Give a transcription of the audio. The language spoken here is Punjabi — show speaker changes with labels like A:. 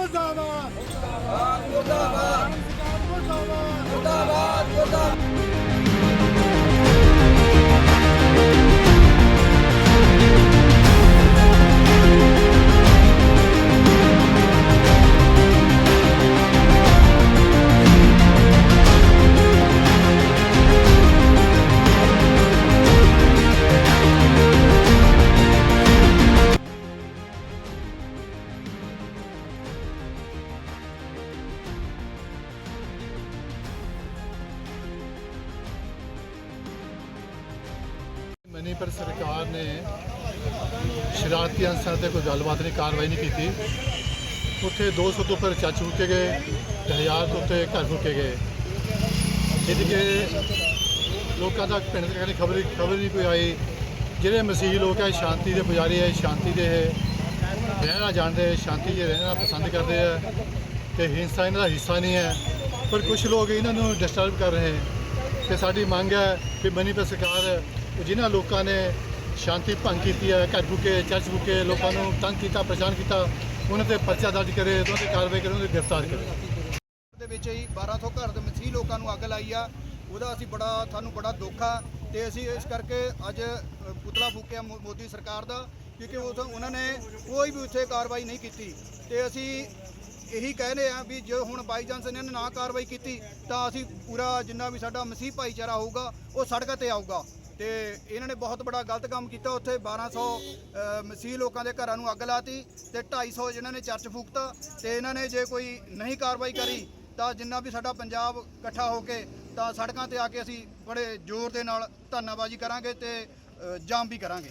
A: ਮੁਰਦਾਬਾਦ
B: ਮਨੀਪੁਰ ਸਰਕਾਰ ਨੇ ਸ਼ਰਾਰਤੀ ਅਨਸਰਾਂ ਤੇ ਕੋਈ ਗੱਲਬਾਤ ਨਹੀਂ, ਕਾਰਵਾਈ ਨਹੀਂ ਕੀਤੀ। ਉੱਥੇ 200 ਤੋਂ ਉੱਪਰ ਚੱਚ ਫੂਕੇ ਗਏ ਤੇ ਹਜ਼ਾਰ ਤੋਂ ਉੱਤੇ ਘਰ ਫੂਕੇ ਗਏ। ਜਿਹਦੇ ਕਿ ਲੋਕਾਂ ਦਾ ਪਿੰਡ ਦੇ ਦੀ ਖਬਰ ਖਬਰ ਨਹੀਂ ਕੋਈ ਆਈ। ਜਿਹੜੇ ਮਸੀਹ ਲੋਕ ਹੈ ਸ਼ਾਂਤੀ ਦੇ ਪੁਜਾਰੀ ਹੈ ਸ਼ਾਂਤੀ ਦੇ ਰਹਿਣਾ ਜਾਣਦੇ ਸ਼ਾਂਤੀ 'ਚ ਰਹਿਣਾ ਪਸੰਦ ਕਰਦੇ ਆ। ਤੇ ਹਿੰਸਾ ਇਹਨਾਂ ਦਾ ਹਿੱਸਾ ਨਹੀਂ ਹੈ। ਪਰ ਕੁਝ ਲੋਕ ਇਹਨਾਂ ਨੂੰ ਡਿਸਟਰਬ ਕਰ ਰਹੇ ਹੈ ਤੇ ਸਾਡੀ ਮੰਗ ਹੈ ਕਿ ਮਨੀਪੁਰ ਸਰਕਾਰ ਜਿਨ੍ਹਾਂ ਲੋਕਾਂ ਨੇ ਸ਼ਾਂਤੀ ਭੰਗ ਕੀਤੀ ਹੈ, ਘਰ ਫੂਕੇ, ਚਰਚ ਫੂਕੇ, ਲੋਕਾਂ ਨੂੰ ਤੰਗ ਕੀਤਾ, ਪਰੇਸ਼ਾਨ ਕੀਤਾ, ਉਹਨਾਂ ਤੇ ਪਰਚਾ ਦਰਜ ਕਰੇ, ਉਹਨਾਂ ਤੇ ਕਾਰਵਾਈ ਕਰੇ, ਉਹਨਾਂ ਨੂੰ ਗ੍ਰਿਫਤਾਰ ਕਰੇ।
C: ਦੇ ਵਿੱਚ ਹੀ 1200 ਘਰ ਦੇ ਮਸੀਹ ਲੋਕਾਂ ਨੂੰ ਅੱਗ ਲਾਈ ਆ, ਉਹਦਾ ਅਸੀਂ ਬੜਾ, ਸਾਨੂੰ ਬੜਾ ਦੁੱਖ ਆ ਤੇ ਅਸੀਂ ਇਸ ਕਰਕੇ ਅੱਜ ਪੁਤਲਾ ਫੂਕਿਆ ਮੋ- ਮੋਦੀ ਸਰਕਾਰ ਦਾ, ਕਿਉਂਕਿ ਉਹ ਉਹਨਾਂ ਨੇ ਕੋਈ ਵੀ ਉੱਥੇ ਕਾਰਵਾਈ ਨਹੀਂ ਕੀਤੀ। ਤੇ ਅਸੀਂ ਇਹੀ ਕਹਿੰਦੇ ਆ ਵੀ ਜੇ ਹੁਣ ਬਾਈ ਚਾਂਸ ਇਹਨਾਂ ਨੇ ਨਾ ਕਾਰਵਾਈ ਕੀਤੀ, ਤਾਂ ਅਸੀਂ ਪੂਰਾ ਜਿੰਨਾ ਵੀ ਸਾਡਾ ਮਸੀਹ ਭਾਈਚਾਰਾ ਹੋਊਗਾ, ਉਹ ਸੜਕਾਂ ਤੇ ਆਊਗਾ। ਤੇ ਇਹਨਾਂ ਨੇ ਬਹੁਤ ਬੜਾ ਗਲਤ ਕੰਮ ਕੀਤਾ ਉੱਥੇ। 1200 ਅ, ਮਸੀਹ ਲੋਕਾਂ ਦੇ ਘਰਾਂ ਨੂੰ ਅੱਗ ਲਾਤੀ ਤੇ 250 ਜਿਨ੍ਹਾਂ ਨੇ ਚਰਚ ਫੂਕਤਾ ਤੇ ਇਹਨਾਂ ਨੇ ਜੇ ਕੋਈ ਨਹੀਂ ਕਾਰਵਾਈ ਕਰੀ ਤਾਂ ਜਿੰਨਾ ਵੀ ਸਾਡਾ ਪੰਜਾਬ ਇਕੱਠਾ ਹੋ ਕੇ ਤਾਂ ਸੜਕਾਂ ਤੇ ਆ ਕੇ ਅਸੀਂ ਬੜੇ ਜ਼ੋਰ ਦੇ ਨਾਲ ਧੰਨਾਬਾਜ਼ੀ ਕਰਾਂਗੇ ਤੇ ਜਾਮ ਵੀ ਕਰਾਂਗੇ।